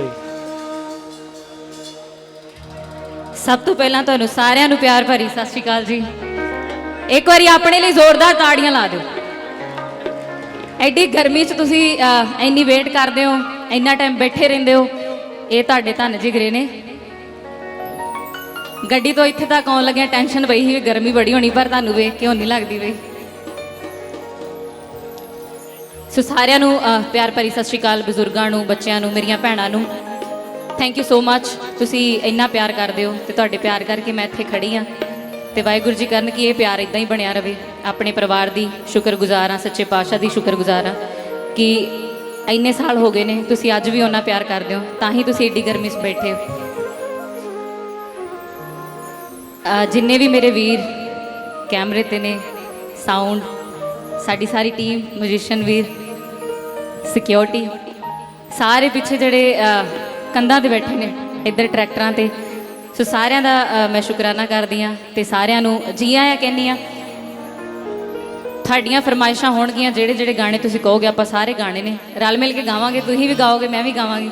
ਅੱਛਾ ਸਭ ਤੋਂ ਪਹਿਲਾਂ ਤੁਹਾਨੂੰ ਸਾਰਿਆਂ ਨੂੰ ਪਿਆਰ ਭਰੀ ਸਤਿ ਸ਼੍ਰੀ ਅਕਾਲ ਜੀ। ਇੱਕ ਵਾਰੀ ਆਪਣੇ ਲਈ ਜ਼ੋਰਦਾਰ ਤਾੜੀਆਂ ਲਾ ਦਿਓ। ਐਡੀ ਗਰਮੀ 'ਚ ਤੁਸੀਂ ਅਹ, ਇੰਨੀ ਵੇਟ ਕਰਦੇ ਹੋ ਇੰਨਾ ਟਾਈਮ ਬੈਠੇ ਰਹਿੰਦੇ ਹੋ ਇਹ ਤੁਹਾਡੇ ਧੰਨ ਜਿਗਰੇ ਨੇ। ਗੱਡੀ ਤੋਂ ਇੱਥੇ ਤੱਕ ਆਉਣ ਲੱਗਿਆ ਟੈਨਸ਼ਨ ਪਈ ਸੀ ਵੀ ਗਰਮੀ ਬੜੀ ਹੋਣੀ ਪਰ ਤੁਹਾਨੂੰ ਵੇਖ ਕੇ ਹੁਣ ਲੱਗਦੀ ਬਈ ਸੋ ਸਾਰਿਆਂ ਨੂੰ ਪਿਆਰ ਭਰੀ ਸਤਿ ਸ਼੍ਰੀ ਅਕਾਲ ਬਜ਼ੁਰਗਾਂ ਨੂੰ, ਬੱਚਿਆਂ ਨੂੰ, ਮੇਰੀਆਂ ਭੈਣਾਂ ਨੂੰ। ਥੈਂਕ ਯੂ ਸੋ ਮੱਚ ਤੁਸੀਂ ਇੰਨਾ ਪਿਆਰ ਕਰਦੇ ਹੋ ਤੇ ਤੁਹਾਡੇ ਪਿਆਰ ਕਰਕੇ ਮੈਂ ਇੱਥੇ ਖੜੀ ਆ ਤੇ ਵਾਹਿਗੁਰੂ ਜੀ ਕਰਨ ਕਿ ਇਹ ਪਿਆਰ ਇਦਾਂ ਹੀ ਬਣਿਆ ਰਵੇ। ਆਪਣੇ ਪਰਿਵਾਰ ਦੀ ਸ਼ੁਕਰਗੁਜ਼ਾਰ ਹਾਂ, ਸੱਚੇ ਪਾਤਸ਼ਾਹ ਦੀ ਸ਼ੁਕਰਗੁਜ਼ਾਰ ਹਾਂ ਕਿ ਇੰਨੇ ਸਾਲ ਹੋ ਗਏ ਨੇ, ਤੁਸੀਂ ਅੱਜ ਵੀ ਉਹਨਾਂ ਪਿਆਰ ਕਰਦੇ ਹੋ, ਤਾਂ ਹੀ ਤੁਸੀਂ ਏਡੀ ਗਰਮੀ 'ਚ ਬੈਠੇ ਹੋ। ਜਿੰਨੇ ਵੀ ਮੇਰੇ ਵੀਰ ਕੈਮਰੇ ਤੇ ਨੇ, ਸਾਊਂਡ, ਸਾਡੀ ਸਾਰੀ ਟੀਮ ਮਿਊਜ਼ੀਸ਼ੀਅਨ ਵੀਰ ਸਿਕਿਉਰਿਟੀ। ਸਾਰੇ ਪਿੱਛੇ ਜਿਹੜੇ ਕੰਧਾਂ ਤੇ ਬੈਠੇ ਨੇ, ਇੱਧਰ ਟਰੈਕਟਰਾਂ ਤੇ। ਸੋ ਸਾਰਿਆਂ ਦਾ ਮੈਂ ਸ਼ੁਕਰਾਨਾ ਕਰਦੀ ਆ ਤੇ ਸਾਰਿਆਂ ਨੂੰ ਜੀ ਆਇਆਂ ਕਹਿੰਦੀ ਆ ਤੁਹਾਡੀਆਂ ਫਰਮਾਇਸ਼ਾਂ ਹੋਣਗੀਆਂ, ਜਿਹੜੇ ਜਿਹੜੇ ਗਾਣੇ ਤੁਸੀਂ ਕਹੋਗੇ, ਆਪਾਂ ਸਾਰੇ ਗਾਣੇ ਨੇ। ਰਲ ਮਿਲ ਕੇ ਗਾਵਾਂਗੇ, ਤੁਸੀਂ ਵੀ ਗਾਓਗੇ, ਮੈਂ ਵੀ ਗਾਵਾਂਗੀ।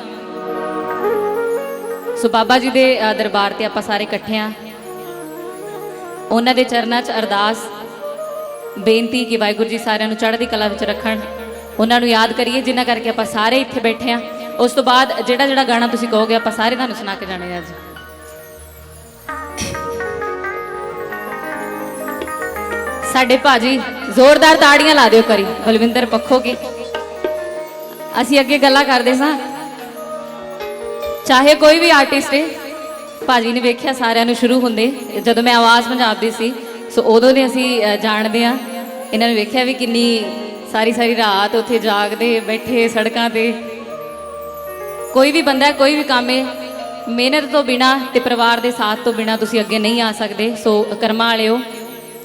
ਸੋ ਬਾਬਾ ਜੀ ਦੇ ਦਰਬਾਰ ਤੇ ਆਪਾਂ ਸਾਰੇ ਇਕੱਠੇ ਆ ਉਹਨਾਂ ਦੇ ਚਰਨਾਂ 'ਚ ਅਰਦਾਸ, ਬੇਨਤੀ ਕਿ ਵਾਹਿਗੁਰੂ ਜੀ ਸਾਰਿਆਂ ਨੂੰ ਚੜ੍ਹਦੀ ਕਲਾ ਵਿੱਚ ਰੱਖਣ। ਉਹਨਾਂ ਨੂੰ ਯਾਦ ਕਰੀਏ, ਜਿਨ੍ਹਾਂ ਕਰਕੇ ਆਪਾਂ ਸਾਰੇ ਇੱਥੇ ਬੈਠੇ ਆ ਉਸ ਤੋਂ ਬਾਅਦ ਜਿਹੜਾ ਜਿਹੜਾ ਗਾਣਾ ਤੁਸੀਂ ਕਹੋਗੇ, ਆਪਾਂ ਸਾਰੇ ਤੁਹਾਨੂੰ ਸੁਣਾ ਕੇ ਜਾਣੇ ਅੱਜ ਸਾਡੇ ਭਾਜੀ, ਜ਼ੋਰਦਾਰ ਤਾੜੀਆਂ ਲਾ ਦਿਓ ਕਰੀ, ਬਲਵਿੰਦਰ ਪੱਖੋ ਕੇ ਅਸੀਂ ਅੱਗੇ ਗੱਲਾਂ ਕਰਦੇ ਸਾਂ। ਚਾਹੇ ਕੋਈ ਵੀ ਆਰਟਿਸਟ ਹੈ ਭਾਜੀ ਨੇ ਵੇਖਿਆ ਸਾਰਿਆਂ ਨੂੰ ਸ਼ੁਰੂ ਹੁੰਦੇ, ਜਦੋਂ ਮੈਂ ਆਵਾਜ਼ ਪੰਜਾਬ ਦੀ ਸੀ, ਸੋ ਉਦੋਂ ਦੇ ਅਸੀਂ ਜਾਣਦੇ ਆ ਇਹਨਾਂ ਨੇ ਵੇਖਿਆ ਵੀ ਕਿੰਨੀ ਸਾਰੀ ਸਾਰੀ ਰਾਤ ਉੱਥੇ ਜਾਗਦੇ, ਬੈਠੇ ਸੜਕਾਂ ਤੇ। ਕੋਈ ਵੀ ਬੰਦਾ, ਕੋਈ ਵੀ ਕੰਮ ਹੈ ਮਿਹਨਤ ਤੋਂ ਬਿਨਾ ਤੇ ਪਰਿਵਾਰ ਦੇ ਸਾਥ ਤੋਂ ਬਿਨਾ ਤੁਸੀਂ ਅੱਗੇ ਨਹੀਂ ਆ ਸਕਦੇ। ਸੋ ਕਰਮਾਂ ਵਾਲਿਓ,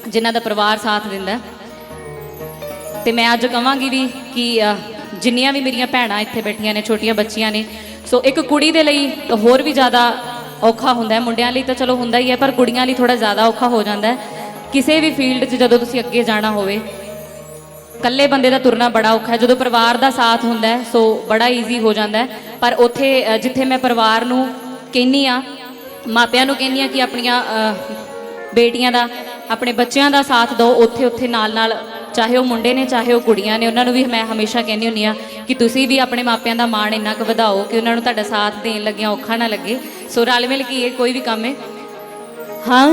ਜਿਨ੍ਹਾਂ ਦਾ ਪਰਿਵਾਰ ਸਾਥ ਦਿੰਦਾ। ਹੈ। ਤੇ ਮੈਂ ਅੱਜ ਕਹਾਂਗੀ ਵੀ ਕਿ ਜਿੰਨੀਆਂ ਵੀ ਮੇਰੀਆਂ ਭੈਣਾਂ ਇੱਥੇ ਬੈਠੀਆਂ ਨੇ, ਛੋਟੀਆਂ ਬੱਚੀਆਂ ਨੇ, ਸੋ ਇੱਕ ਕੁੜੀ ਦੇ ਲਈ ਹੋਰ ਵੀ ਜ਼ਿਆਦਾ ਔਖਾ ਹੁੰਦਾ ਹੈ। ਮੁੰਡਿਆਂ ਲਈ ਤਾਂ ਚਲੋ ਹੁੰਦਾ ਹੀ ਹੈ, ਪਰ ਕੁੜੀਆਂ ਲਈ ਥੋੜਾ ਜ਼ਿਆਦਾ ਔਖਾ ਹੋ ਜਾਂਦਾ ਹੈ। ਕਿਸੇ ਵੀ ਫੀਲਡ 'ਚ ਜਦੋਂ ਤੁਸੀਂ ਅੱਗੇ ਜਾਣਾ ਹੋਵੇ ਇਕੱਲੇ ਬੰਦੇ ਦਾ ਤੁਰਨਾ ਬੜਾ ਔਖਾ ਹੈ। ਜਦੋਂ ਪਰਿਵਾਰ ਦਾ ਸਾਥ ਹੁੰਦਾ ਸੋ ਬੜਾ ਈਜ਼ੀ ਹੋ ਜਾਂਦਾ ਪਰ ਉੱਥੇ ਜਿੱਥੇ ਮੈਂ ਪਰਿਵਾਰ ਨੂੰ ਕਹਿੰਨੀ ਆ ਮਾਪਿਆਂ ਨੂੰ ਕਹਿੰਨੀ ਆ ਕਿ ਆਪਣੀਆਂ ਬੇਟੀਆਂ ਦਾ, ਆਪਣੇ ਬੱਚਿਆਂ ਦਾ ਸਾਥ ਦਿਓ, ਉੱਥੇ ਉੱਥੇ ਨਾਲ ਨਾਲ ਚਾਹੇ ਉਹ ਮੁੰਡੇ ਨੇ, ਚਾਹੇ ਉਹ ਕੁੜੀਆਂ ਨੇ, ਉਹਨਾਂ ਨੂੰ ਵੀ ਮੈਂ ਹਮੇਸ਼ਾ ਕਹਿੰਦੀ ਹੁੰਦੀ ਆ ਕਿ ਤੁਸੀਂ ਵੀ ਆਪਣੇ ਮਾਪਿਆਂ ਦਾ ਮਾਣ ਇੰਨਾ ਕੁ ਵਧਾਓ ਕਿ ਉਹਨਾਂ ਨੂੰ ਤੁਹਾਡਾ ਸਾਥ ਦੇਣ ਲੱਗਿਆਂ ਔਖਾ ਨਾ ਲੱਗੇ। ਸੋ ਰਲ ਮਿਲ ਕੇ ਇਹ ਕੋਈ ਵੀ ਕੰਮ ਹੈ? ਹਾਂ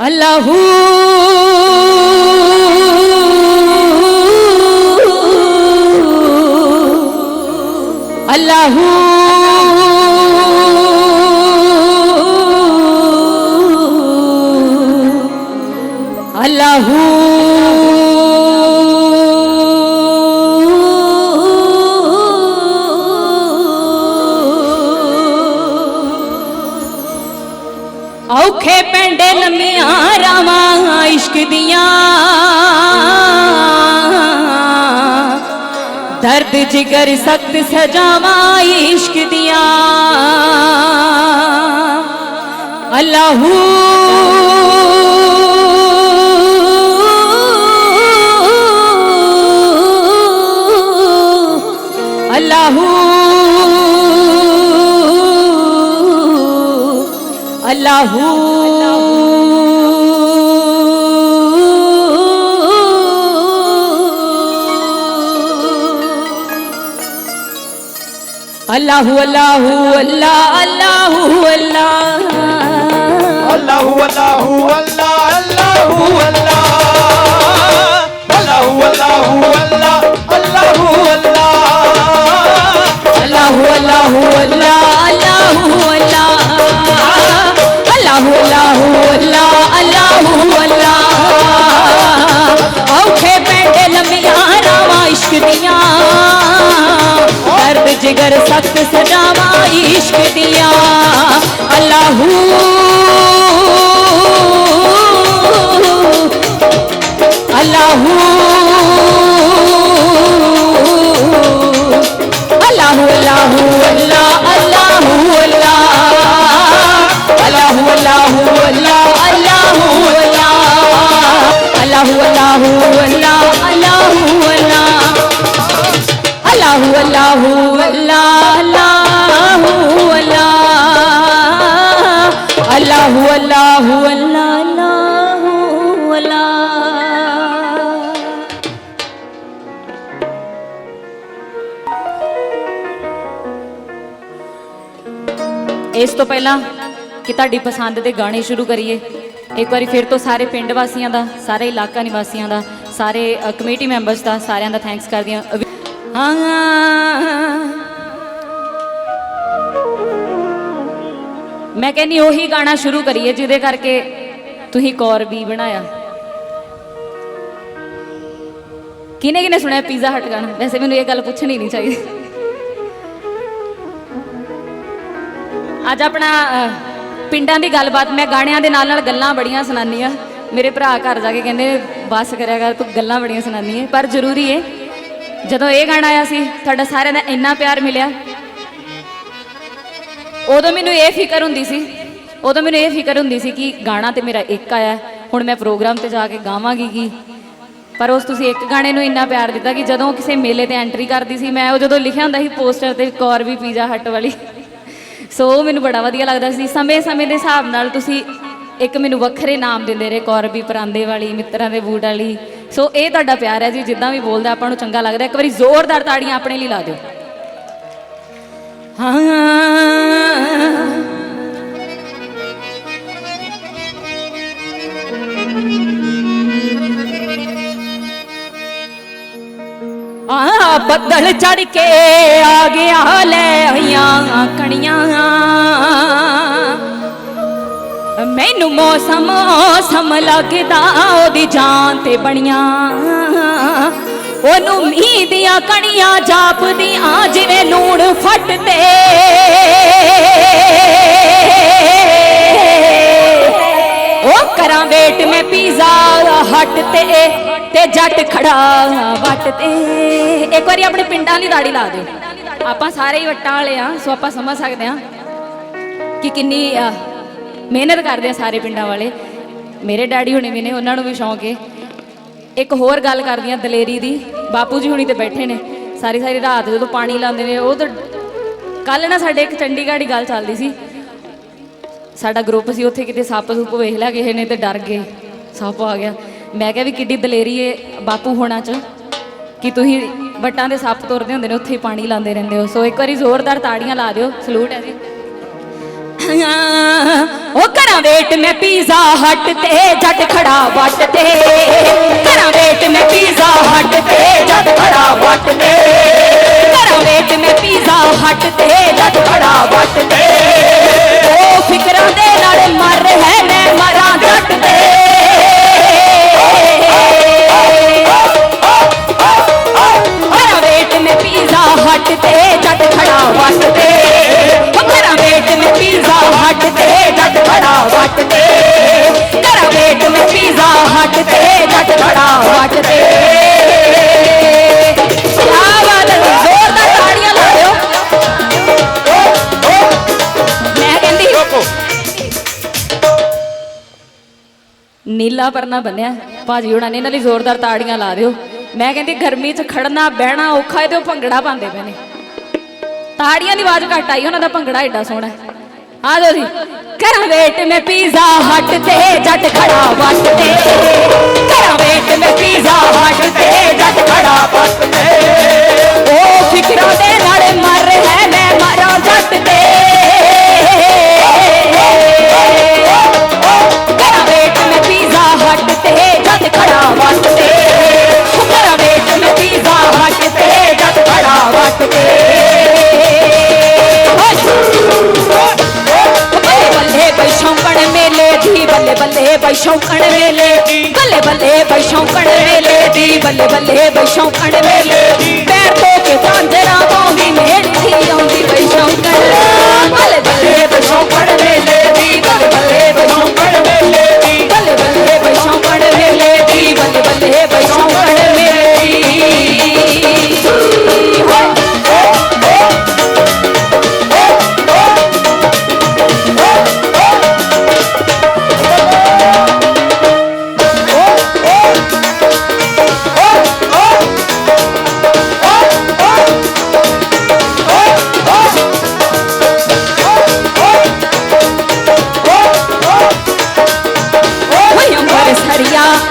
আল্লাহ আল্লাহু ਔਖੇ ਪੈਂਡੇ ਲੰਮੀਆਂ ਰਾਵਾਂ, ਇਸ਼ਕ ਦੀਆਂ ਦਰਦ, ਜਿਗਰ, ਸਖਤ ਸਜਾਵਾਂ, ਇਸ਼ਕ ਦੀਆਂ ਅੱਲਾਹੂ ਅੱਲਾਹੂ ਅੱਲਾਹੂ الله هو الله هو الله الله هو الله الله هو الله هو الله الله هو الله الله هو الله هو الله الله هو الله الله هو الله هو الله الله هو الله الله هو الله هو الله الله هو الله औखे الله الله आराम الله الله ਦਰਦ ਜਿਗਰ ਸਖਤ ਸਜਾਵਾ ਇਸ਼ਕ ਦੀਆਂ। ਅੱਲਾਹੂ। ਅੱਲਾਹੂ। ਪਹਿਲਾਂ ਕਿ ਤੁਹਾਡੀ ਪਸੰਦ ਦੇ ਗਾਣੇ ਸ਼ੁਰੂ ਕਰੀਏ। ਇੱਕ ਵਾਰੀ ਫਿਰ ਤੋਂ ਸਾਰੇ ਪਿੰਡ ਵਾਸੀਆਂ ਦਾ, ਸਾਰੇ ਇਲਾਕਾ ਨਿਵਾਸੀਆਂ ਦਾ, ਸਾਰੇ ਕਮੇਟੀ ਮੈਂਬਰਸ ਦਾ, ਸਾਰਿਆਂ ਦਾ ਥੈਂਕਸ ਕਰਦੀ ਹਾਂ। ਮੈਂ ਕਹਿੰਨੀ ਉਹੀ ਗਾਣਾ ਸ਼ੁਰੂ ਕਰੀਏ ਜਿਹਦੇ ਕਰਕੇ ਤੁਸੀਂ ਕੌਰ ਵੀ ਬਣਾਇਆ। ਕਿਨੇ ਕਿਨੇ ਸੁਣਿਆ? ਪੀਜ਼ਾ ਹਟ ਗਾਣਾ ਵੈਸੇ ਮੈਨੂੰ ਇਹ ਗੱਲ ਪੁੱਛਣੀ ਨਹੀਂ ਚਾਹੀਦੀ। ਅੱਜ ਆਪਣਾ ਪਿੰਡਾਂ ਦੀ ਗੱਲਬਾਤ, ਮੈਂ ਗਾਣਿਆਂ ਦੇ ਨਾਲ ਨਾਲ ਗੱਲਾਂ ਬੜੀਆਂ ਸੁਣਾਉਂਦੀ ਆ ਮੇਰੇ ਭਰਾ ਘਰ ਜਾ ਕੇ ਕਹਿੰਦੇ, ਬਸ ਕਰਿਆ ਕਰ, ਤੂੰ ਗੱਲਾਂ ਬੜੀਆਂ ਸੁਣਾਉਂਦੀ ਹੈ, ਪਰ ਜ਼ਰੂਰੀ ਹੈ ਜਦੋਂ ਇਹ ਗਾਣਾ ਆਇਆ ਸੀ, ਤੁਹਾਡਾ ਸਾਰਿਆਂ ਦਾ ਇੰਨਾ ਪਿਆਰ ਮਿਲਿਆ। ਉਦੋਂ ਮੈਨੂੰ ਇਹ ਫਿਕਰ ਹੁੰਦੀ ਸੀ, ਉਦੋਂ ਮੈਨੂੰ ਇਹ ਫਿਕਰ ਹੁੰਦੀ ਸੀ ਕਿ ਗਾਣਾ ਤੇ ਮੇਰਾ ਇੱਕ ਆਇਆ, ਹੁਣ ਮੈਂ ਪ੍ਰੋਗਰਾਮ ਤੇ ਜਾ ਕੇ ਗਾਵਾਂਗੀ ਕੀ? ਪਰ ਉਸ ਤੁਸੀਂ ਇੱਕ ਗਾਣੇ ਨੂੰ ਇੰਨਾ ਪਿਆਰ ਦਿੱਤਾ ਕਿ ਜਦੋਂ ਕਿਸੇ ਮੇਲੇ ਤੇ ਐਂਟਰੀ ਕਰਦੀ ਸੀ, ਮੈਂ ਉਹ ਜਦੋਂ ਲਿਖਿਆ ਹੁੰਦਾ ਸੀ, ਪੋਸਟਰ ਤੇ ਕੌਰ ਵੀ ਪੀਜ਼ਾ ਹੱਟ ਵਾਲੀ ਸੋ ਉਹ ਮੈਨੂੰ ਬੜਾ ਵਧੀਆ ਲੱਗਦਾ ਸੀ। ਸਮੇਂ-ਸਮੇਂ ਦੇ ਹਿਸਾਬ ਨਾਲ ਤੁਸੀਂ ਇੱਕ ਮੈਨੂੰ ਵੱਖਰੇ ਨਾਮ ਦਿੰਦੇ ਰਹੇ ਕੌਰਬੀ ਪਰਾਂਦੇ ਵਾਲੀ, ਮਿੱਤਰਾਂ ਦੇ ਬੂਟ ਵਾਲੀ। ਸੋ ਇਹ ਤੁਹਾਡਾ ਪਿਆਰ ਹੈ ਜੀ, ਜਿੱਦਾਂ ਵੀ ਬੋਲਦਾ ਆਪਾਂ ਨੂੰ ਚੰਗਾ ਲੱਗਦਾ। ਇੱਕ ਵਾਰੀ ਜ਼ੋਰਦਾਰ ਤਾੜੀਆਂ ਆਪਣੇ ਲਈ ਲਾ ਦਿਓ। ਹਾਂ ਬੱਦਲ ਚੜ ਕੇ ਆ ਗਿਆ ਲੈ ਆਈਆਂ ਕਣੀਆਂ। ਮੈਨੂੰ ਮੌਸਮ ਮੌਸਮ ਲੱਗਦਾ ਉਹਦੀ ਜਾਨ ਤੇ ਬਣੀਆਂ। ਉਹਨੂੰ ਮੀਂਹ ਦੀਆਂ ਕਣੀਆਂ ਜਾਪਦੀਆਂ, ਜਿਵੇਂ ਲੂਣ ਫੱਟ ਤੇ ਉਹ ਕਰਾਂ ਵੇਟ ਮੈਂ ਪੀਜ਼ਾ ਹਟ ਤੇ। ਤੇ ਜੱਟ ਖੜਾ ਵੱਟ ਤੇ ਇੱਕ ਵਾਰੀ ਆਪਣੇ ਪਿੰਡਾਂ ਦੀ ਦਾੜੀ ਲਾ ਦਿਓ। ਆਪਾਂ ਸਾਰੇ ਹੀ ਵੱਟਾਂ ਵਾਲੇ ਆ, ਸੋ ਆਪਾਂ ਸਮਝ ਸਕਦੇ ਆ ਕਿ ਕਿੰਨੀ ਮਿਹਨਤ ਕਰਦੇ ਆ ਸਾਰੇ ਪਿੰਡਾਂ ਵਾਲੇ। ਮੇਰੇ ਡੈਡੀ ਹੁਣੇ ਵੀ ਨੇ, ਉਹਨਾਂ ਨੂੰ ਵੀ ਸ਼ੌਂਕ ਹੈ ਇੱਕ ਹੋਰ ਗੱਲ ਕਰਦੀ ਆ ਦਲੇਰੀ ਦੀ। ਬਾਪੂ ਜੀ ਹੁਣੀ ਤੇ ਬੈਠੇ ਨੇ। ਸਾਰੀ ਸਾਰੀ ਰਾਤ ਜਦੋਂ ਪਾਣੀ ਲਾਉਂਦੇ ਨੇ, ਉਹ ਤਾਂ ਕੱਲ ਨਾ ਸਾਡੇ ਇੱਕ ਚੰਡੀਗੜ੍ਹ ਦੀ ਗੱਲ ਚੱਲਦੀ ਸੀ। ਸਾਡਾ ਗਰੁੱਪ ਸੀ, ਉੱਥੇ ਕਿਤੇ ਸੱਪ ਸੁੱਪ ਵੇਖ ਲਿਆ, ਕਿਸੇ ਨੇ ਤੇ ਡਰ ਗਏ। ਸੱਪ ਆ ਗਿਆ। ਮੈਂ ਕਿਹਾ ਵੀ ਕਿੱਡੀ ਦਲੇਰੀ ਏ ਬਾਪੂ ਹੋਣਾ ਚ, ਕਿ ਤੁਸੀਂ ਵੱਟਾਂ ਦੇ ਸੱਪ ਤੁਰਦੇ ਹੁੰਦੇ ਨੇ, ਉੱਥੇ ਹੀ ਪਾਣੀ ਲਾਉਂਦੇ ਰਹਿੰਦੇ ਹੋ। ਸੋ ਇੱਕ ਵਾਰੀ ਜ਼ੋਰਦਾਰ ਤਾੜੀਆਂ ਲਾ ਦਿਓ, ਸਲੂਟ ਹੈ ਜੀ। ਉਹ ਕਰਾਂ ਵੇਟ ਮੈਂ ਪੀਜ਼ਾ ਹੱਟ ਤੇ, ਜੱਟ ਖੜਾ ਵੱਟ ਤੇ। ਕਰਾਂ ਵੇਟ ਮੈਂ ਪੀਜ਼ਾ ਹੱਟ ਤੇ, ਜੱਟ ਖੜਾ ਵੱਟ ਤੇ। ਕਰਾਂ ਵੇਟ ਮੈਂ ਪੀਜ਼ਾ ਹੱਟ ਤੇ, ਜੱਟ ਖੜਾ ਵੱਟ ਤੇ। ਉਹ ਫਿਕਰਾਂ ਦੇ ਨਾਲ ਮਰ ਹੈ, ਮੈਂ ਮਰਾਂ ਜੱਟ ਤੇ। ਹੱਟ ਤੇ ਜੱਟ ਖੜਾ ਵੱਟ ਤੇ ਉਹ ਕਰਾਂ ਵੇਟ ਮੈਂ ਪੀਜ਼ਾ ਹੱਟ ਤੇ ਜੱਟ ਖੜਾ ਵੱਟ ਤੇ ਕਰਾਂ ਵੇਟ ਮੈਂ ਪੀਜ਼ਾ ਹੱਟ ਤੇ ਜੱਟ ਖੜਾ ਵੱਟ ਤੇ ਨੀਲਾ ਪਰਨਾ ਬੰਨਿਆ। ਭਾਜੀ ਉਹਨਾਂ ਨੇ ਇਹਨਾਂ ਲਈ ਜ਼ੋਰਦਾਰ ਤਾੜੀਆਂ ਲਾ ਦਿਓ। ਮੈਂ ਕਹਿੰਦੀ ਗਰਮੀ 'ਚ ਖੜਨਾ, ਬਹਿਣਾ ਔਖਾ ਹੈ ਤੇ ਉਹ ਭੰਗੜਾ ਪਾਉਂਦੇ ਪਏ ਨੇ। ਤਾੜੀਆਂ ਦੀ ਆਵਾਜ਼ ਘੱਟ ਆਈ, ਉਹਨਾਂ ਦਾ ਭੰਗੜਾ ਏਡਾ ਸੋਹਣਾ ਆ ਜਾਓ ਜੀ। ਕਰਾਂ ਵੇਟ ਮੈਂ ਪੀਜ਼ਾ ਹੱਟ ਤੇ, ਜੱਟ ਖੜਾ ਵੱਟ ਕਰਾਂ ਵੇਟ ਮੈਂ ਪੀਜ਼ਾ ਹੱਟ ਤੇ।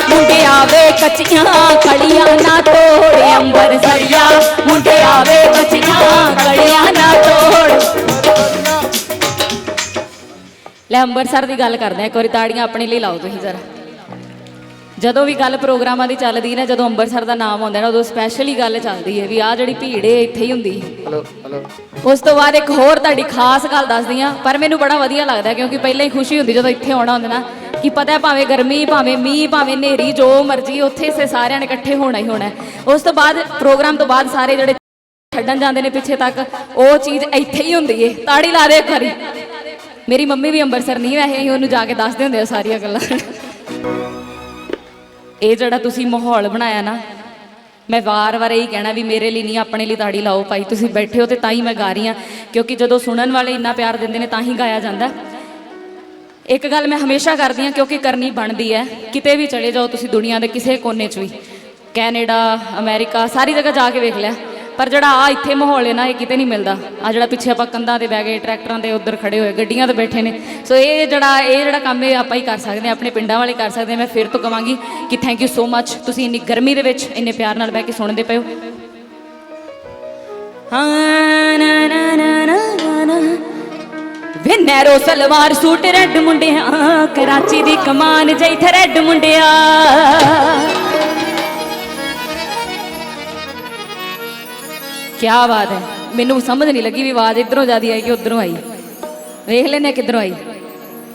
ਮੁੰਡੇ ਆਵੇ ਕੱਚੀਆਂ ਕਲੀਆਂ ਨਾ ਤੋੜ ਅੰਬਰ ਸਰੀਆ। ਮੁੰਡੇ ਆਵੇ ਕੱਚੀਆਂ ਕਲੀਆਂ ਨਾ ਤੋੜ। ਪਹਿਲੇ ਅੰਮ੍ਰਿਤਸਰ ਦੀ ਗੱਲ ਕਰਦੇ ਆ ਇੱਕ ਵਾਰੀ ਤਾੜੀਆਂ ਆਪਣੇ ਲਈ ਲਾਓ ਤੁਸੀਂ ਜ਼ਰਾ। ਜਦੋਂ ਵੀ ਗੱਲ ਪ੍ਰੋਗਰਾਮਾਂ ਦੀ ਚੱਲਦੀ ਨਾ ਜਦੋਂ ਅੰਮ੍ਰਿਤਸਰ ਦਾ ਨਾਮ ਆਉਂਦਾ ਨਾ ਉਦੋਂ ਸਪੈਸ਼ਲੀ ਗੱਲ ਚੱਲਦੀ ਹੈ ਵੀ ਆਹ ਜਿਹੜੀ ਭੀੜ ਹੈ ਇੱਥੇ ਹੀ ਹੁੰਦੀ ਹੈ। ਉਸ ਤੋਂ ਬਾਅਦ ਇੱਕ ਹੋਰ ਤੁਹਾਡੀ ਖਾਸ ਗੱਲ ਦੱਸਦੀ ਆ ਪਰ ਮੈਨੂੰ ਬੜਾ ਵਧੀਆ ਲੱਗਦਾ ਕਿਉਂਕਿ ਪਹਿਲਾਂ ਹੀ ਖੁਸ਼ੀ ਹੁੰਦੀ ਜਦੋਂ ਇੱਥੇ ਆਉਣਾ ਹੁੰਦਾ ਨਾ। ਕਿ ਪਤਾ ਹੈ ਭਾਵੇਂ ਗਰਮੀ, ਭਾਵੇਂ ਮੀਂਹ, ਭਾਵੇਂ ਹਨੇਰੀ, ਜੋ ਮਰਜ਼ੀ ਉੱਥੇ ਸੇ ਸਾਰਿਆਂ ਨੇ ਇਕੱਠੇ ਹੋਣਾ ਹੀ ਹੋਣਾ ਉਸ ਤੋਂ ਬਾਅਦ, ਪ੍ਰੋਗਰਾਮ ਤੋਂ ਬਾਅਦ ਸਾਰੇ ਜਿਹੜੇ ਛੱਡਣ ਜਾਂਦੇ ਨੇ ਪਿੱਛੇ ਤੱਕ, ਉਹ ਚੀਜ਼ ਇੱਥੇ ਹੀ ਹੁੰਦੀ ਏ। ਤਾੜੀ ਲਾ ਦੇ ਇੱਕ ਵਾਰੀ। ਮੇਰੀ ਮੰਮੀ ਵੀ ਅੰਮ੍ਰਿਤਸਰ ਨਹੀਂ ਵੈਸੇ, ਅਸੀਂ ਉਹਨੂੰ ਜਾ ਕੇ ਦੱਸਦੇ ਹੁੰਦੇ ਆ ਸਾਰੀਆਂ ਗੱਲਾਂ। ਇਹ ਜਿਹੜਾ ਤੁਸੀਂ ਮਾਹੌਲ ਬਣਾਇਆ ਨਾ, ਮੈਂ ਵਾਰ-ਵਾਰ ਇਹੀ ਕਹਿਣਾ ਵੀ ਮੇਰੇ ਲਈ ਨਹੀਂ, ਆਪਣੇ ਲਈ ਤਾੜੀ ਲਾਓ ਭਾਈ। ਤੁਸੀਂ ਬੈਠੇ ਹੋ ਤੇ ਤਾਂ ਹੀ ਮੈਂ ਗਾ ਰਹੀ ਹਾਂ, ਕਿਉਂਕਿ ਜਦੋਂ ਸੁਣਨ ਵਾਲੇ ਇੰਨਾ ਪਿਆਰ ਦਿੰਦੇ ਨੇ, ਤਾਂ ਹੀ ਗਾਇਆ ਜਾਂਦਾ। ਇੱਕ ਗੱਲ ਮੈਂ ਹਮੇਸ਼ਾ ਕਰਦੀ ਹਾਂ, ਕਿਉਂਕਿ ਕਰਨੀ ਬਣਦੀ ਹੈ। ਕਿਤੇ ਵੀ ਚਲੇ ਜਾਓ ਤੁਸੀਂ ਦੁਨੀਆ ਦੇ ਕਿਸੇ ਕੋਨੇ 'ਚ ਵੀ। ਕੈਨੇਡਾ, ਅਮਰੀਕਾ, ਸਾਰੀ ਜਗ੍ਹਾ ਜਾ ਕੇ ਵੇਖ ਲਿਆ ਪਰ ਜਿਹੜਾ ਆ ਇੱਥੇ ਮਾਹੌਲ ਹੈ ਨਾ, ਇਹ ਕਿਤੇ ਨਹੀਂ ਮਿਲਦਾ। ਆ ਜਿਹੜਾ ਪਿੱਛੇ ਆਪਾਂ ਕੰਧਾਂ ਤੇ ਬਹਿ ਗਏ, ਟਰੈਕਟਰਾਂ ਦੇ ਉੱਧਰ ਖੜੇ ਹੋਏ, ਗੱਡੀਆਂ ਤੇ ਬੈਠੇ ਨੇ। ਸੋ ਇਹ ਜਿਹੜਾ ਇਹ ਜਿਹੜਾ ਕੰਮ ਇਹ ਆਪਾਂ ਹੀ ਕਰ ਸਕਦੇ ਹਾਂ, ਆਪਣੇ ਪਿੰਡਾਂ ਵਾਲੇ ਕਰ ਸਕਦੇ ਹਾਂ। ਮੈਂ ਫਿਰ ਤੋਂ ਕਵਾਂਗੀ ਕਿ ਥੈਂਕ ਯੂ ਸੋ ਮੱਚ ਤੁਸੀਂ ਇੰਨੀ ਗਰਮੀ ਦੇ ਵਿੱਚ ਇੰਨੇ ਪਿਆਰ ਨਾਲ ਬਹਿ ਕੇ ਸੁਣਦੇ ਪਏ ਹੋ। ਹਾਂ ਨਾ ਨਾ ਨਾ ਨਾ ਨਾ। ਵੇ ਨੈਰੋ ਸਲਵਾਰ ਸੂਟ ਰੈੱਡ ਮੁੰਡਿਆ, ਕਰਾਚੀ ਦੀ ਕਮਾਨ ਜੈਥੇ ਰੈੱਡ ਮੁੰਡਿਆ। ਕੀ ਬਾਤ ਹੈ। ਮੈਨੂੰ ਸਮਝ ਨਹੀਂ ਲੱਗੀ ਵੀ ਆਵਾਜ਼ ਇਧਰੋਂ ਜਿਆਦੀ ਆਈ ਕਿ ਉਧਰੋਂ ਆਈ। ਵੇਖ ਲੈਨੇ ਕਿੱਧਰੋਂ ਆਈ।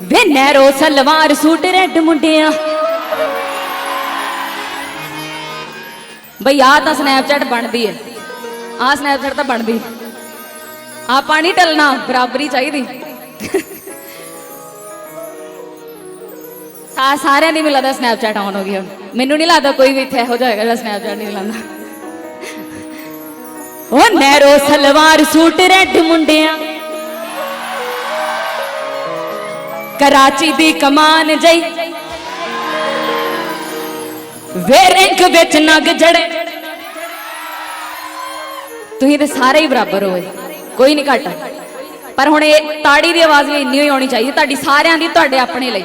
ਵੇ ਨੈਰੋ ਸਲਵਾਰ ਸੂਟ ਰੈੱਡ ਮੁੰਡਿਆ। ਬਈ, ਆਹ ਤਾਂ ਸਨੈਪਚੈਟ ਬਣਦੀ ਹੈ ਆਹ ਸਨੈਪਚੈਟ ਤਾਂ ਬਣਦੀ। ਆਪਾਂ ਨਹੀਂ ਟਲਣਾ ਬਰਾਬਰੀ ਚਾਹੀਦੀ। ਸਾ, ਸਾਰਿਆਂ ਦੀ ਮੈਨੂੰ ਲੱਗਦਾ ਸਨੈਪਚੈਟ ਆਨ ਹੋ ਗਈ ਮੈਨੂੰ ਨਹੀਂ ਲੱਗਦਾ ਕੋਈ ਵੀ ਇੱਥੇ ਇਹੋ ਜਿਹਾ ਹੋਏਗਾ ਜਿਹੜਾ ਸਨੈਪਚੈਟ ਨਹੀਂ ਚਲਾਉਂਦਾ ਉਹ ਨੈਰੋ ਸਲਵਾਰ ਸੂਟ ਰੈੱਡ ਮੁੰਡਿਆਂ। ਕਰਾਚੀ ਦੀ ਕਮਾਨ ਜਈ। ਵੇ ਰਿੰਕ ਵਿੱਚ ਨਗ ਜੜੇ। ਤੁਸੀਂ ਤੇ ਸਾਰੇ ਹੀ ਬਰਾਬਰ ਹੋਏ। ਕੋਈ ਨਹੀਂ ਘੱਟ। ਪਰ ਹੁਣ ਇਹ ਤਾੜੀ ਦੀ ਆਵਾਜ਼ ਵੀ ਇੰਨੀ ਹੀ ਹੋਣੀ ਚਾਹੀਦੀ, ਤੁਹਾਡੀ ਸਾਰਿਆਂ ਦੀ ਤੁਹਾਡੇ ਆਪਣੇ ਲਈ।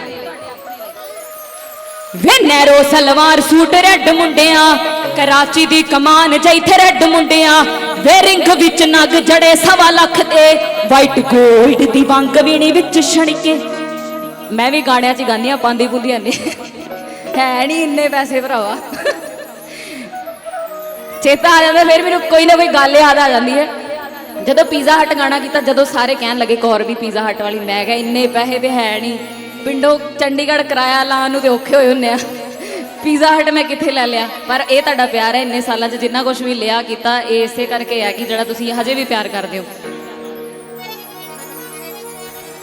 ਵੇ ਨੈਰੋ ਸਲਵਾਰ ਸੂਟ ਰੈੱਡ ਮੁੰਡਿਆਂ, ਕਰਾਚੀ ਦੀ ਕਮਾਨ ਇੱਥੇ ਰੈੱਡ ਮੁੰਡਿਆਂ, ਵੇ ਰਿੰਗ ਵਿੱਚ ਨਗ ਜੜੇ ਸਵਾ ਲੱਖ ਦੇ ਵਾਈਟ ਗੋਲਡ ਦੀ ਵੰਗ ਵੀਣੀ ਵਿੱਚ ਛਣਕੇ। ਮੈਂ ਵੀ ਗਾਣਿਆਂ 'ਚ ਗਾਉਂਦੀ ਆ ਪਾਉਂਦੀ ਪੁੰਦੀ ਨਹੀਂ ਹੈ ਨਹੀਂ ਇੰਨੇ ਪੈਸੇ ਭਰਾਵਾ। ਚੇਤਾ ਆ ਜਾਂਦਾ, ਫਿਰ ਮੈਨੂੰ ਕੋਈ ਨਾ ਕੋਈ ਗੱਲ ਯਾਦ ਆ ਜਾਂਦੀ ਹੈ। ਜਦੋਂ ਪੀਜ਼ਾ ਹਟ ਗਾਣਾ ਕੀਤਾ, ਜਦੋਂ ਸਾਰੇ ਕਹਿਣ ਲੱਗੇ ਕੌਰ ਵੀ ਪੀਜ਼ਾ ਹਟ ਵਾਲੀ, ਮੈਂ ਕਿਹਾ ਇੰਨੇ ਪੈਸੇ ਤੇ ਹੈ ਨਹੀਂ। ਪਿੰਡੋਂ ਚੰਡੀਗੜ੍ਹ ਕਿਰਾਇਆ ਲਾਉਣ ਨੂੰ ਤੇ ਔਖੇ ਹੋਏ ਹੁੰਨੇ ਆ। ਪੀਜ਼ਾ ਹਟ ਮੈਂ ਕਿੱਥੇ ਲੈ ਲਿਆ? ਪਰ ਇਹ ਤੁਹਾਡਾ ਪਿਆਰ ਹੈ, ਇੰਨੇ ਸਾਲਾਂ 'ਚ ਜਿੰਨਾ ਕੁਝ ਵੀ ਲਿਆ ਕੀਤਾ ਇਹ ਇਸੇ ਕਰਕੇ ਹੈ ਕਿ ਜਿਹੜਾ ਤੁਸੀਂ ਹਜੇ ਵੀ ਪਿਆਰ ਕਰਦੇ ਹੋ।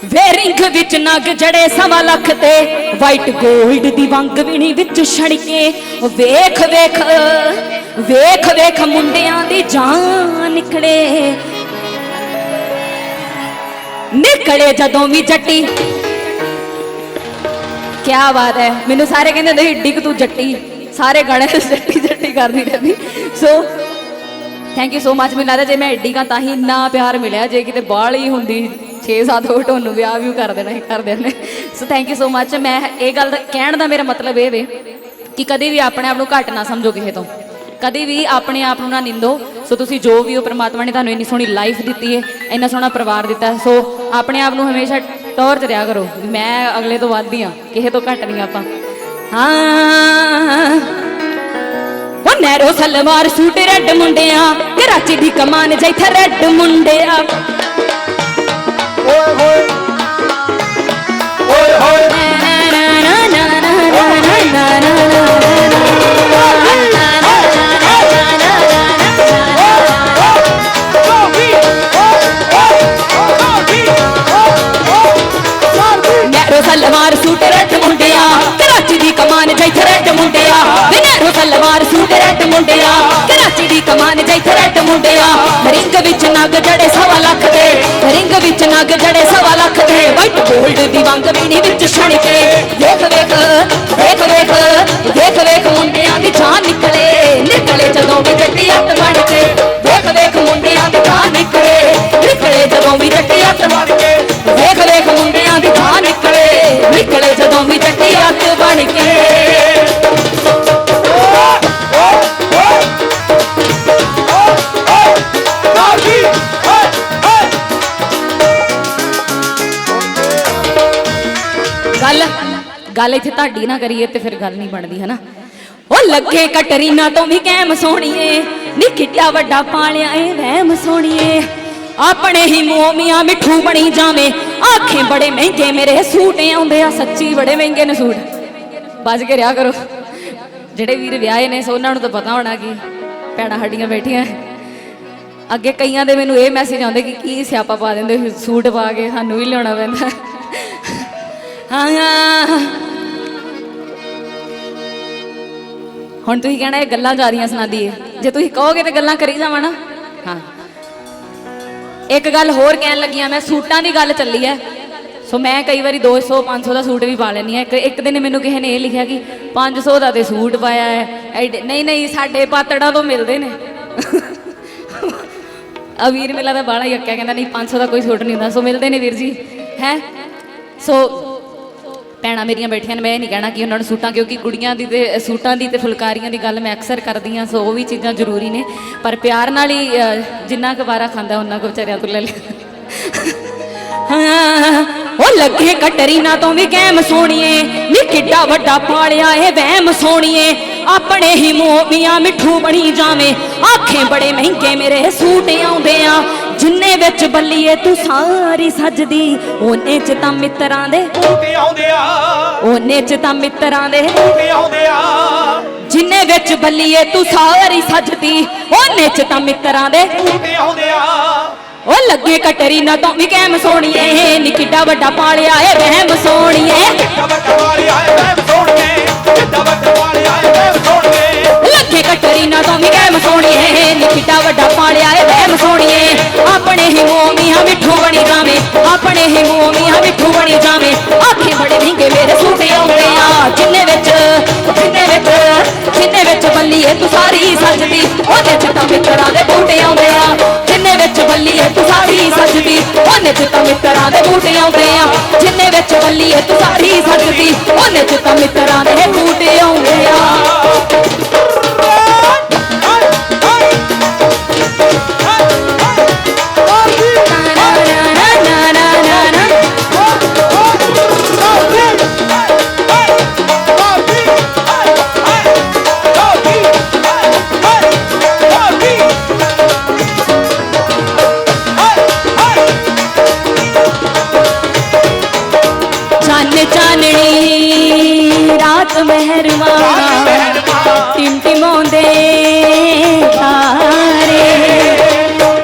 ਵੇ ਵਿੱਚ ਨਗ ਜੜੇ ਸਵਾ ਲੱਖ ਤੇ ਵਾਈਟ ਗੋਲਡ ਦੀ ਵੰਗ ਵੀਣੀ ਵਿੱਚ ਛਣਕੇ। ਵੇਖ ਵੇਖ ਵੇਖ ਵੇਖ ਮੁੰਡਿਆਂ ਦੀ ਜਾਨ ਨਿਕਲੇ। ਨਿਕਲੇ ਜਦੋਂ ਵੀ ਜੱਟੀ। ਕੀ ਬਾਤ ਹੈ। ਮੈਨੂੰ ਸਾਰੇ ਕਹਿੰਦੇ ਹੁੰਦੇ ਸੀ ਡਿੱਗ ਤੂੰ ਜੱਟੀ। ਸਾਰੇ ਗਾਣੇ ਚ ਜੱਟੀ ਜੱਟੀ ਕਰਦੀ ਰਹਿੰਦੀ। ਸੋ ਥੈਂਕ ਯੂ ਸੋ ਮੱਚ ਮੈਨੂੰ ਲੱਗਦਾ ਜੇ ਮੈਂ ਐਡੀ ਕਾ ਤਾਂ ਹੀ ਇੰਨਾ ਪਿਆਰ ਮਿਲਿਆ, ਜੇ ਕਿਤੇ ਬਾਹਲ ਹੀ ਹੁੰਦੀ 6-7 ਹੋਰ ਤੁਹਾਨੂੰ ਵਿਆਹ ਵੀ ਕਰ ਦੇਣਾ ਹੀ ਕਰ ਦੇਣੇ। ਸੋ ਥੈਂਕ ਯੂ ਸੋ ਮੱਚ ਮੈਂ ਇਹ ਗੱਲ ਦਾ ਕਹਿਣ ਦਾ ਮੇਰਾ ਮਤਲਬ ਇਹ ਵੇ ਕਿ ਕਦੇ ਵੀ ਆਪਣੇ ਆਪ ਨੂੰ ਘੱਟ ਨਾ ਸਮਝੋ ਕਿਸੇ ਤੋਂ। ਕਦੇ ਵੀ ਆਪਣੇ ਆਪ ਨੂੰ ਨਾ ਨਿੰਦੋ। ਸੋ ਤੁਸੀਂ ਜੋ ਵੀ ਹੋ, ਪ੍ਰਮਾਤਮਾ ਨੇ ਤੁਹਾਨੂੰ ਇੰਨੀ ਸੋਹਣੀ ਲਾਈਫ ਦਿੱਤੀ ਹੈ, ਇੰਨਾ ਸੋਹਣਾ ਪਰਿਵਾਰ ਦਿੱਤਾ ਸੋ ਆਪਣੇ ਆਪ ਨੂੰ ਹਮੇਸ਼ਾ ਟੌਰ 'ਚ ਰਿਹਾ ਕਰੋ। ਮੈਂ ਅਗਲੇ ਤੋਂ ਵੱਧ ਹੀ ਆ ਕਿਸੇ ਤੋਂ ਘੱਟ ਨਹੀਂ ਆਪਾਂ। ਹਾਂ। ਉਹ ਨੈਰੋ ਸਲਵਾਰ ਸੂਟ ਰੈੱਡ ਮੁੰਡਿਆਂ, ਕਰਾਚੀ ਦੀ ਕਮਾਨ ਜੈਥੇ ਰੈੱਡ ਮੁੰਡਿਆਂ। ਓਏ ਹੋਏ। ਓਏ ਹੋਏ। ਕਰਾਚੀ ਦੀ ਕਮਾਨ ਜੈਥੇ ਰੈੱਡ ਮੁੰਡਿਆ ਰਿੰਗ ਵਿੱਚ ਨਗ ਜੜੇ ਸਵਾ ਲੱਖ ਦੇ। ਰਿੰਗ ਵਿੱਚ ਨਗ ਜੜੇ ਸਵਾ ਲੱਖ ਦੇ। ਵਾਈਟ ਗੋਲਡ ਦੀ ਵੰਗ ਵੀਣੀ ਵਿੱਚ ਛਣ ਕੇ ਇੱਥੇ ਤੁਹਾਡੀ ਨਾ ਕਰੀਏ ਤੇ ਫਿਰ ਗੱਲ ਨਹੀਂ ਬਣਦੀ, ਹਨਾ? ਉਹ ਲੱਗੇ ਕਟਰੀਨਾ ਤੋਂ ਵੀ ਕੈਮ ਸੋਣੀਏ ਨੀ ਕਿੱਡਾ ਵੱਡਾ ਪਾਲਿਆ ਏ ਵਹਿਮ ਸੋਣੀਏ ਆਪਣੇ ਹੀ ਮੋਮੀਆਂ ਮਿੱਠੂ ਬਣੀ ਜਾਵੇਂ, ਆਖੇ ਬੜੇ ਮਹਿੰਗੇ ਮੇਰੇ ਸੂਟ ਆਉਂਦੇ ਆ, ਸੱਚੀ ਬੜੇ ਮਹਿੰਗੇ ਨੇ ਸੂਟ। ਬਚ ਕੇ ਰਿਹਾ ਕਰੋ। ਜਿਹੜੇ ਵੀਰ ਵਿਆਹੇ ਨੇ, ਸੋ ਉਹਨਾਂ ਨੂੰ ਤਾਂ ਪਤਾ ਹੋਣਾ ਕਿ ਭੈਣਾਂ ਸਾਡੀਆਂ ਬੈਠੀਆਂ। ਅੱਗੇ ਕਈਆਂ ਦੇ ਮੈਨੂੰ ਇਹ ਮੈਸੇਜ ਆਉਂਦੇ ਕਿ ਕੀ ਸਿਆਪਾ ਪਾ ਦਿੰਦੇ, ਸੂਟ ਪਾ ਕੇ ਸਾਨੂੰ ਵੀ ਲਿਆਉਣਾ ਪੈਂਦਾ। ਹਾਂ। ਹੁਣ ਤੁਸੀਂ ਕਹਿਣਾ ਇਹ ਗੱਲਾਂ ਜਾਰੀਆਂ ਸੁਣਾਦੀ ਏ ਜੇ ਤੁਸੀਂ ਕਹੋਗੇ ਤੇ ਗੱਲਾਂ ਕਰੀ ਜਾਵਾਂ ਨਾ। ਹਾਂ। ਇੱਕ ਗੱਲ ਹੋਰ ਕਹਿਣ ਲੱਗੀਆਂ ਮੈਂ, ਸੂਟਾਂ ਦੀ ਗੱਲ ਚੱਲੀ ਐ ਸੋ ਮੈਂ ਕਈ ਵਾਰੀ 200 500 ਦਾ ਸੂਟ ਵੀ ਪਾ ਲੈਣੀ ਆ ਇੱਕ ਦਿਨ ਮੈਨੂੰ ਕਿਸੇ ਨੇ ਇਹ ਲਿਖਿਆ ਕਿ 500 ਦਾ ਤੇ ਸੂਟ ਪਾਇਆ ਹੈ। ਨਹੀਂ ਨਹੀਂ, ਸਾਡੇ ਪਾਤੜਾਂ ਤੋਂ ਮਿਲਦੇ ਨੇ। ਆ ਵੀਰ ਮੇਲਾ ਦਾ ਬਾਲਾ ਹੀ ਅੱਕਿਆ, ਕਹਿੰਦਾ ਨਹੀਂ 500 ਦਾ ਕੋਈ ਸੂਟ ਨਹੀਂ ਹੁੰਦਾ। ਸੋ ਮਿਲਦੇ ਨੇ ਵੀਰ ਜੀ। ਹੈ? ਸੋ ਭੈਣਾਂ ਮੇਰੀਆਂ ਬੈਠੀਆਂ ਨੇ, ਮੈਂ ਇਹ ਨਹੀਂ ਕਹਿਣਾ ਕਿ ਉਹਨਾਂ ਨੂੰ ਸੂਟਾਂ, ਕਿਉਂਕਿ ਕੁੜੀਆਂ ਦੀ ਤੇ ਸੂਟਾਂ ਦੀ ਤੇ ਫੁਲਕਾਰੀਆਂ ਦੀ ਗੱਲ ਮੈਂ ਅਕਸਰ ਕਰਦੀ ਹਾਂ, ਸੋ ਉਹ ਵੀ ਚੀਜ਼ਾਂ ਜ਼ਰੂਰੀ ਨੇ। ਪਰ ਪਿਆਰ ਨਾਲ ਹੀ ਜਿੰਨਾ ਕੁ ਖਾਂਦਾ ਉਹਨਾਂ ਕੋ ਵਿਚਾਰਿਆਂ ਤੋਂ ਲੈ ਲਿਆ। ਉਹ ਲੱਗੇ ਕਟਰੀਨਾ ਤੋਂ ਵੀ ਕੈਮ ਸੋਣੀਏ ਨੀ ਕਿੱਡਾ ਵੱਡਾ ਪਾਲਿਆ ਇਹ ਵਹਿਮ ਸੋਣੀਏ ਆਪਣੇ ਹੀ ਮੋਮੀਆਂ ਮਿੱਠੂ ਬਣੀ ਜਾਵੇਂ, ਆਖੇ ਬੜੇ ਮਹਿੰਗੇ ਮੇਰੇ ਸੂਟ ਆਉਂਦੇ ਆ। ਜਿੰਨੇ ਵਿੱਚ ਬੱਲੀਏ ਤੂੰ ਸਾਰੀ ਸਜਦੀ ਉਹਨੇ ਚ ਤਾਂ ਮਿੱਤਰਾਂ ਦੇ। ਟੂਟੇ ਆਉਂਦੇ ਆ। ਉਹਨੇ ਚ ਤਾਂ ਮਿੱਤਰਾਂ ਦੇ। ਟੂਟੇ ਆਉਂਦੇ ਆ। ਜਿੰਨੇ ਵਿੱਚ ਬੱਲੀਏ ਤੂੰ ਸਾਰੀ ਸਜਦੀ ਉਹਨੇ ਚ ਤਾਂ ਮਿੱਤਰਾਂ ਦੇ। ਟੂਟੇ ਆਉਂਦੇ ਆ। ਉਹ ਲੱਗੇ ਕਟਰੀਨਾ ਤੋਂ ਵੀ ਕੈਮ ਸੋਣੀਏ ਨੀ ਕਿੱਡਾ ਵੱਡਾ ਪਾਲਿਆ ਏ ਵਹਿਮ ਸੋਣੀਏ ਡਬਟ ਵਾਲੇ ਆਏ ਮੈਂ ਸੋਣਗੇ ਡਬਟ ਵਾਲੇ ਆਏ ਮੈਂ ਸੋਣਗੇ ਲੱਗੇ ਕਟਰੀਨਾ ਤੋਂ ਵੀ ਕੈਮ ਸੋਣੀਏ ਨੀ ਕਿੱਡਾ ਵੱਡਾ ਪਾਲਿਆ ਏ ਵਹਿਮ ਸੋਣੀਏ ਆਪਣੇ ਹੀ ਮੋਮੀ ਹਾਂ ਮਿੱਠੂ ਬਣੀ ਜਾਵੇਂ, ਆਪਣੇ ਹੀ ਮੋਮੀਆਂ ਮਿੱਠੂ ਬਣੀ ਜਾਵੇਂ। ਆਖੇ ਬੜੇ ਮਹਿੰਗੇ ਮੇਰੇ ਸੂਟ ਆਉਂਦੇ ਆ। ਜਿੰਨੇ ਵਿੱਚ ਜਿੰਨੇ ਵਿੱਚ ਜਿੰਨੇ ਵਿੱਚ ਬੱਲੀਏ ਤੂੰ ਸਾਰੀ ਸਜਦੀ, ਉਹਦੇ ਚ ਤਾਂ ਮਿੱਤਰਾਂ ਦੇ ਬੂਟੇ ਆਉਂਦੇ ਆ। ਜਿੰਨੇ ਵਿੱਚ ਬੱਲੀਏ ਤੂੰ ਸਾਰੀ ਸੱਜਦੀ, ਉਹਨੇ ਚ ਤਾਂ ਮਿੱਤਰਾਂ ਦੇ ਬੂਟੇ ਆਉਂਦੇ ਆ। ਜਿੰਨੇ ਵਿੱਚ ਬੱਲੀਏ ਤੂੰ ਸਾਰੀ ਸੱਜਦੀ, ਉਹਨੇ ਚ ਤਾਂ ਮਿੱਤਰਾਂ ਦੇ ਬੂਟੇ ਆਉਂਦੇ ਆ। ਚਾਨਣੀ ਰਾਤ ਮਹਿਰਮਾ ਟਿਮਟਿਮਾਉਂਦੇ ਤਾਰੇ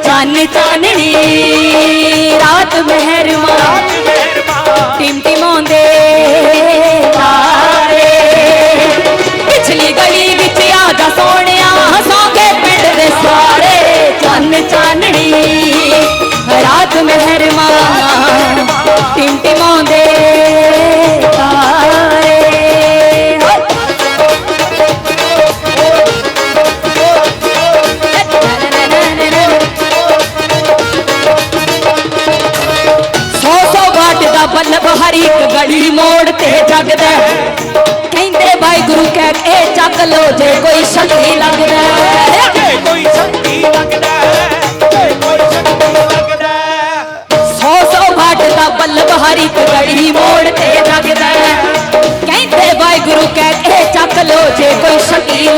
ਚੰਨ ਚਾਨਣੀ ਰਾਤ ਮਹਿਰਮਾ ਟਿਮਟਿਮਾਉਂਦੇ ਤਾਰੇ ਪਿਛਲੀ ਗਲੀ ਵਿੱਚ ਆ ਜਾ ਸੋਹਣਿਆ ਹਸਾਂਗੇ ਪਿੰਡ ਦੇ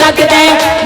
तकदे